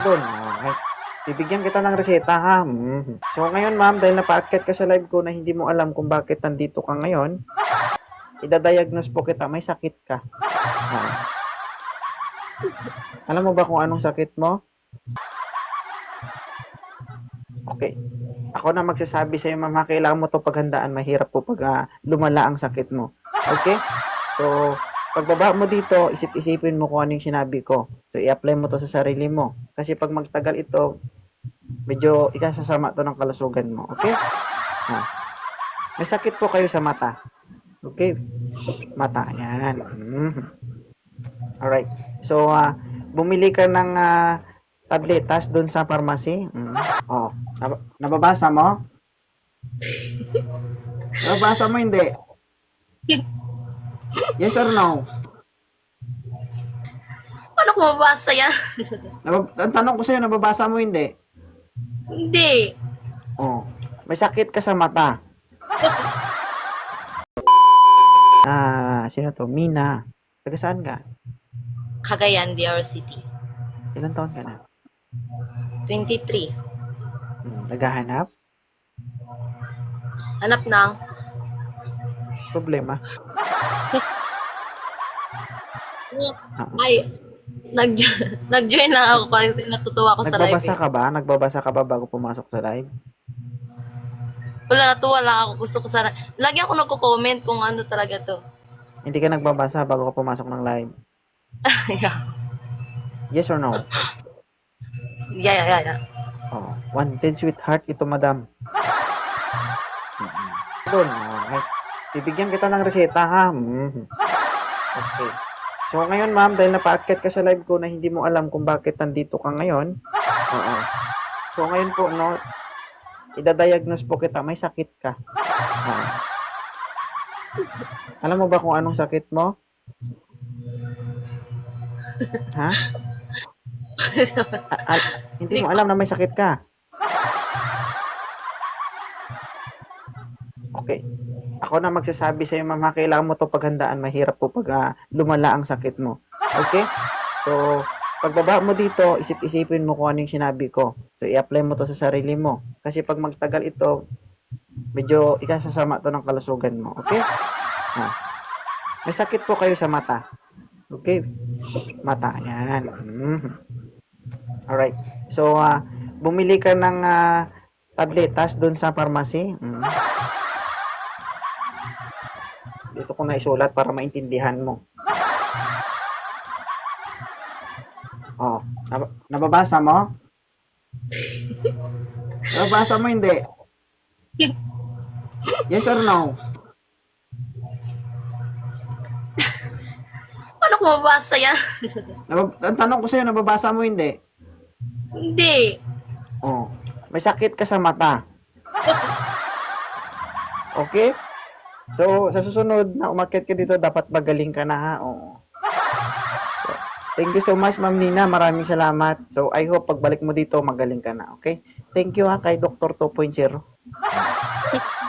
Doon, okay. Bibigyan kita ng reseta ha. Mhm. So ngayon ma'am, dahil napaakyat ka sa live ko na hindi mo alam kung bakit nandito ka ngayon, idadiagnose po kita, may sakit ka. Alam mo ba kung anong sakit mo? Okay. Ako na magsasabi sa'yo, ma'am, kailangan mo to paghandaan. Mahirap po pag ah, lumala ang sakit mo. Okay? So, pagbaba mo dito, isip-isipin mo kung ano yung sinabi ko. So, i-apply mo to sa sarili mo. Kasi pag magtagal ito, medyo ikasasama to ng kalusugan mo. Okay? Ha. May sakit po kayo sa mata. Okay? Mata. Yan. Mhm. Alright. So, ah, bumili ka ng ah, tabletas doon sa pharmacy. Mm. Oh, nab- nababasa mo? nababasa mo hindi? Yes or no? Paano ko mabasa yan? Nabab- ang tanong ko sa'yo, nababasa mo hindi? Hindi. Oh, may sakit ka sa mata. Ah, sino to? Mina. Taga saan ka? Cagayan, DR City. Ilan taon ka na? 23. Hmm, naghahanap? Hanap ng Problema? Ay, nag nag-join lang ako kasi natutuwa ako sa live. Nagbabasa eh. ka ba? Nagbabasa ka ba bago pumasok sa live? Wala, natuwa lang ako. Gusto ko sana. Lagi ako nagko-comment kung ano talaga to. Hindi ka nagbabasa bago ka pumasok ng live? yeah. Yes or no? yeah, yeah, yeah, yeah. Oh, wanted sweetheart ito, madam. Doon, okay. Bibigyan kita ng reseta, ha? Mhm. Okay. So, ngayon, ma'am, dahil napaakyat ka sa live ko na hindi mo alam kung bakit nandito ka ngayon. Oo. So, ngayon po, no, idadiagnose po kita, may sakit ka. Oo. Alam mo ba kung anong sakit mo? Ha? A- al- hindi mo alam na may sakit ka. Okay. Ako na magsasabi sa'yo, ma'am, ha, kailangan mo to paghandaan. Mahirap po pag ah, lumala ang sakit mo. Okay? So, pagbaba mo dito, isip-isipin mo kung ano yung sinabi ko. So, i-apply mo to sa sarili mo. Kasi pag magtagal ito, medyo ikasasama to ng kalusugan mo. Okay? Ha. May sakit po kayo sa mata. Okay? Mata. Yan. Mhm. Alright. So, ah, bumili ka ng ah, tabletas doon sa pharmacy. Mm. Dito ko na isulat para maintindihan mo. Oh, nab- nababasa mo? nababasa mo hindi? Yes or no? Paano ko mabasa yan? Nabab- ang tanong ko sa'yo, nababasa mo hindi? Hindi. Oh, may sakit ka sa mata. Okay? So, sa susunod na umakyat ka dito, dapat magaling ka na ha. Oo. So, thank you so much, Ma'am Nina. Maraming salamat. So, I hope pagbalik mo dito, magaling ka na. Okay? Thank you ha kay Dr. 2.0.